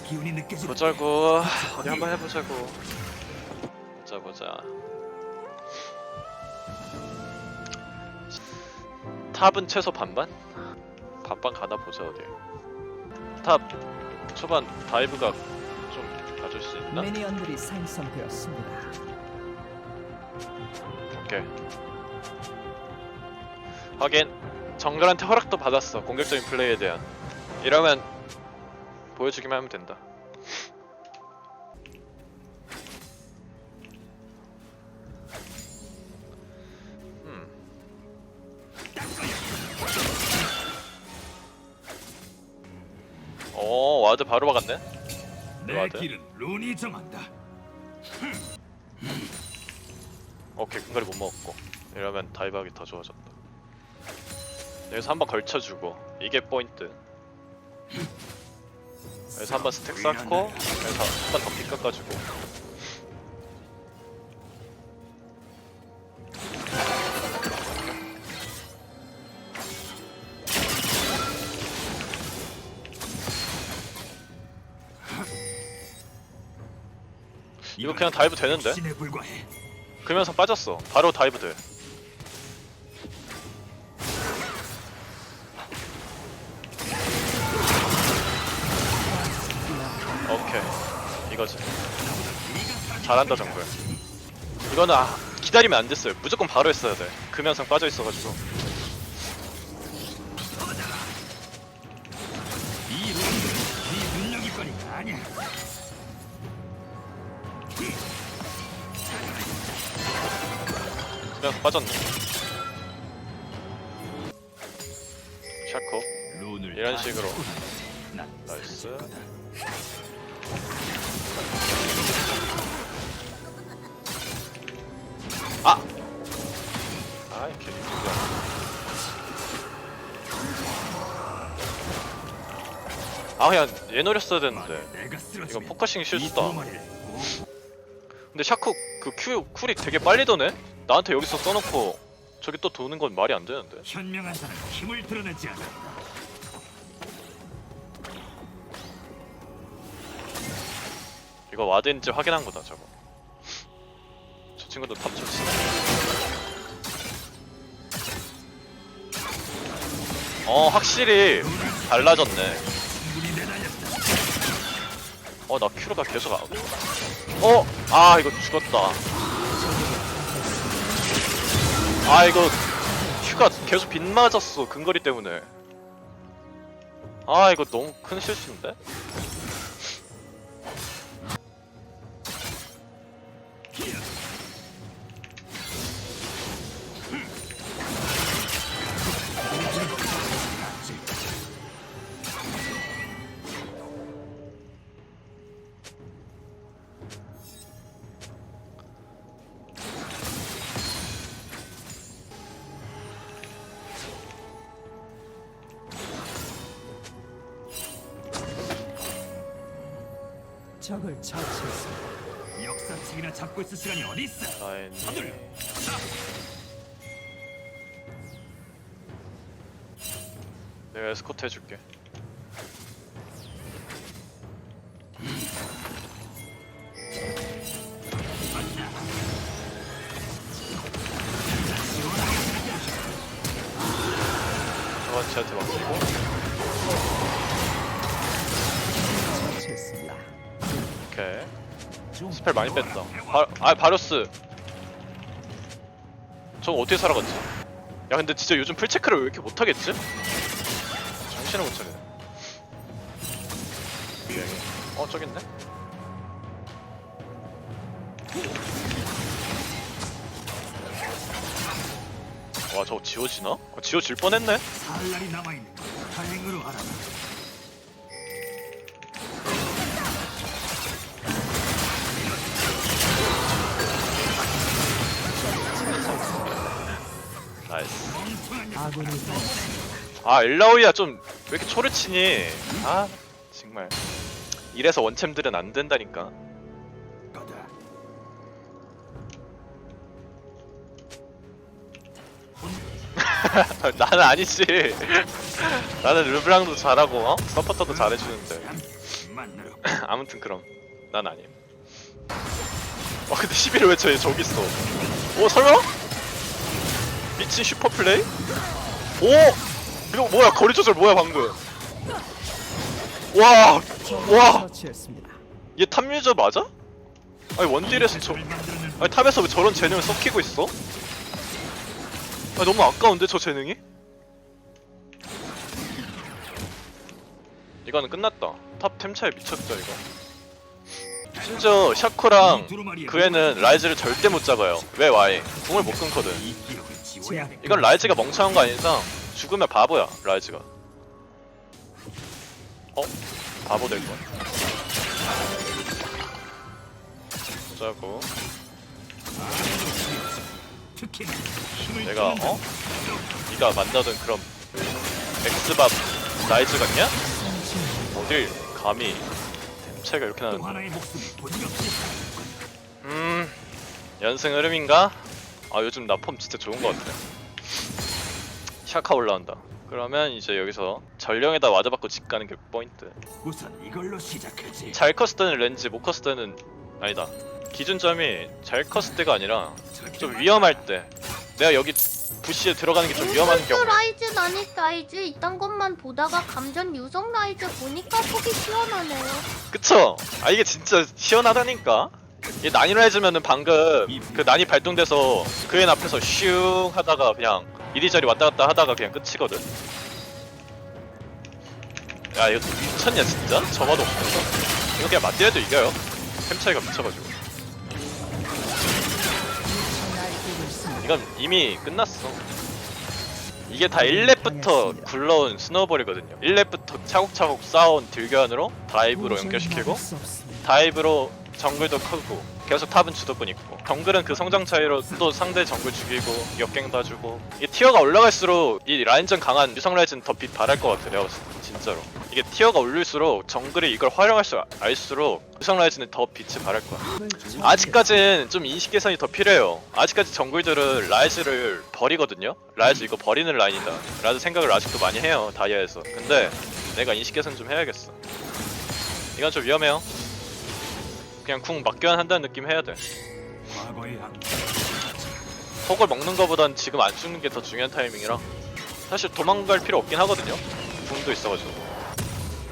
전쟁의 기운이 느껴지. 보자고 어디 한번 해보자고 보자 보자 탑은 최소 반반? 반반 가나 보자 어디 탑 초반 다이브가 좀 봐줄 수 있나? 미니언들이 생성되었습니다. 오케이 하긴 정글한테 허락도 받았어 공격적인 플레이에 대한 이러면 보여주기만 하면 된다 음. 오 와드 바로 박았네 내 맞아. 길은 룬이 정한다. 오케이 근거리 못 먹었고 이러면 다이브하기 더 좋아졌다 여기서 한번 걸쳐주고 이게 포인트 여기서 한번 스택 쌓고 여기서 한번더피 깎아주고 이거 그냥 다이브 되는데? 신에 불과해. 금연상 빠졌어. 바로 다이브 돼. 거지. 잘한다 정글. 이거는 아, 기다리면 안 됐어요. 무조건 바로 했어야 돼. 금연상 빠져 있어가지고. 이 룬은 네 능력일 거니까 아니야. 금연상 빠졌네. 샤코. 이런 다 식으로. 나이스. 아! 아, 이렇게 리뷰가. 아, 그냥 얘 노렸어야 됐는데. 내가 쓰러지면 이건 포커싱 이 실수다. 근데 샤크 그큐 쿨이 되게 빨리 도네? 나한테 여기서 써놓고 저기 또 도는 건 말이 안 되는데. 현명한 사람 힘을 드러내지 않아. 이거 와드인지 확인한 거다, 저거. 저 친구도 탑 좋지. 어, 확실히 달라졌네. 충분히 내달렸다. 어, 나 큐로가 계속 안. 어, 아, 이거 죽었다. 아, 이거 큐가 계속 빗 맞았어 근거리 때문에. 아, 이거 너무 큰 실수인데? 적을 처치했습니다. 역사책이나 잡고 있을 시간이 어디 있어? 라인. 서둘러. 내가 에스코트 해줄게. 저건 쟤한테 맡기고 오케이 스펠 많이 뺐다 바, 아 바로스 저거 어떻게 살아갔지? 야 근데 진짜 요즘 풀체크를 왜 이렇게 못하겠지? 정신을 못 차리네 어 저기 있네 와 저거 지워지나? 어, 지워질 뻔했네? 날이 남아있는 다행으로 알아라. 아군이 아 일라오이야 좀 왜 이렇게 초를 치니 아 정말 이래서 원챔들은 안 된다니까. 나는 아니지. 나는 르브랑도 잘하고 어? 서포터도 잘해주는데. 만나러 아무튼 그럼 난 아님. 어 근데 11을 왜 저, 저기 있어? 오 설마? 미친 슈퍼 플레이? 오 이거 뭐야 거리 조절 뭐야 방금? 와, 와. 얘 탑유저 맞아? 아니 원딜에서 저, 아니 탑에서 왜 저런 재능을 섞이고 있어? 아 너무 아까운데 저 재능이? 이거는 끝났다. 탑 템 차이 미쳤죠 이거. 심지어 샤코랑 그 애는 라이즈를 절대 못 잡아요. 왜 와이? 궁을 못 끊거든. 이건 라이즈가 멍청한 거 아닌 이상 죽으면 바보야 라이즈가. 어? 바보 될 거야. 힘을 내가 어? 네가 만나던 그런 엑스밥 라이즈 같냐? 어딜 감히 템체가 이렇게 또 나는데. 음 연승 흐름인가? 아 요즘 나 폼 진짜 좋은 것 같아. 샤카 올라온다. 그러면 이제 여기서 전령에다 와드받고 집 가는 게 포인트. 우선 이걸로 시작하지. 잘 컸을 때는 렌즈 못 컸을 때는 아니다. 기준점이 잘 컸을 때가 아니라 좀 위험할 때. 내가 여기 부시에 들어가는 게 좀 위험한 경우 라이즈 나닉 라이즈 이딴 것만 보다가 감전 유성 라이즈 보니까 속이 시원하네요. 그쵸? 아 이게 진짜 시원하다니까 이 난이라이즈면은 방금 그 난이 발동돼서 그애 앞에서 슝 하다가 그냥 이리저리 왔다 갔다 하다가 그냥 끝이거든 야 이거 미쳤냐 진짜? 저마도 없면서 이거 그냥 맞대해도 이겨요 템 차이가 미쳐가지고 이건 이미 끝났어. 이게 다 1렙부터 굴러온 스노우볼이거든요. 1렙부터 차곡차곡 쌓아온 딜교환으로 다이브로 연결시키고. 다이브로 정글도 크고 계속 탑은 주도권 있고. 정글은 그 성장 차이로 또 상대 정글 죽이고 역갱 봐주고. 이 티어가 올라갈수록 이 라인전 강한 유성 라이즈는 더빛 발할 것 같아 내가 봤을 때 진짜로. 이게 티어가 올릴수록 정글이 이걸 활용할 줄 알수록 유성 라이즈는 더 빛을 발할 거야 아직까진 좀 인식 개선이 더 필요해요. 아직까지 정글들은 라이즈를 버리거든요. 라이즈 이거 버리는 라인이다. 라는 생각을 아직도 많이 해요 다이아에서. 근데 내가 인식 개선 좀 해야겠어. 이건 좀 위험해요 그냥 궁 막교환한다는 느낌 해야 돼. 폭을 먹는 거보단 지금 안 죽는 게 더 중요한 타이밍이라 사실 도망갈 필요 없긴 하거든요. 궁도 있어가지고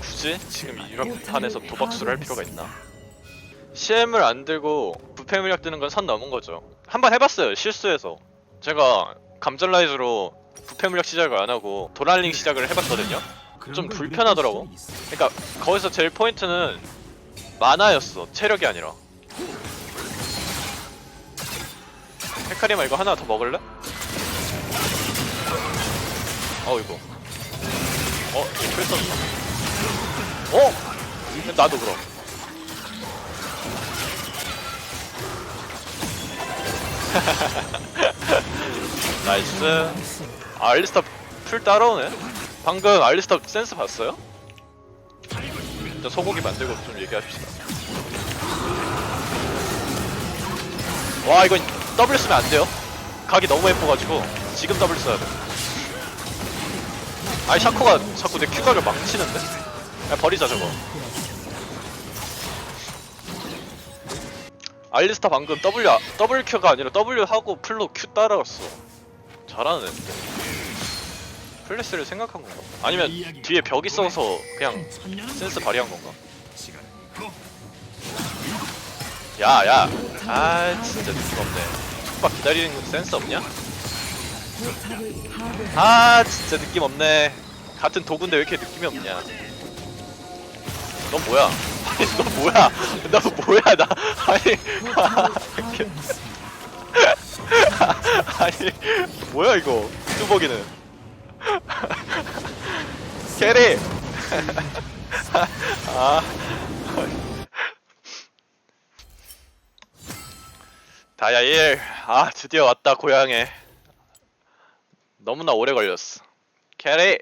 굳이 지금 이런 판에서 도박수를 할 필요가 있나? CM을 안 들고 부패 물약 뜨는 건 선 넘은 거죠. 한번 해봤어요 실수해서 제가 감전 라이즈로 부패 물약 시작을 안 하고 도랄링 시작을 해봤거든요. 좀걸 불편하더라고. 그러니까 거기서 제일 포인트는 만화였어. 체력이 아니라. 헤카리마 이거 하나 더 먹을래? 어 이거. 어 썼어. 어? 나도 그럼. 나이스. 아, 알리스타 풀 따라오네? 방금 알리스타 센스 봤어요? 일단 소고기 만들고 좀 얘기합시다. 와 이건 W 쓰면 안 돼요. 각이 너무 예뻐가지고 지금 W 써야 돼. 아니 샤코가 자꾸 내 큐각을 망치는데? 야 버리자 저거. 알리스타 방금 W 아- W 큐가 아니라 W 하고 풀로 Q 따라갔어. 잘하는 애인데. 플래시를 생각한 건가? 아니면 뒤에 벽 있어서 그냥 센스 발휘한 건가? 야, 야. 아, 진짜 느낌 없네. 촉박 기다리는 거 센스 없냐? 아, 진짜 느낌 없네. 같은 도구인데 왜 이렇게 느낌이 없냐? 넌 뭐야? 아니, 너 뭐야? 너 뭐야, 나. 아니. 아니, 뭐야, 이거. 뚜벅이는. 캐리! 아. 다야 1. 아, 드디어 왔다, 고향에. 너무나 오래 걸렸어. 캐리!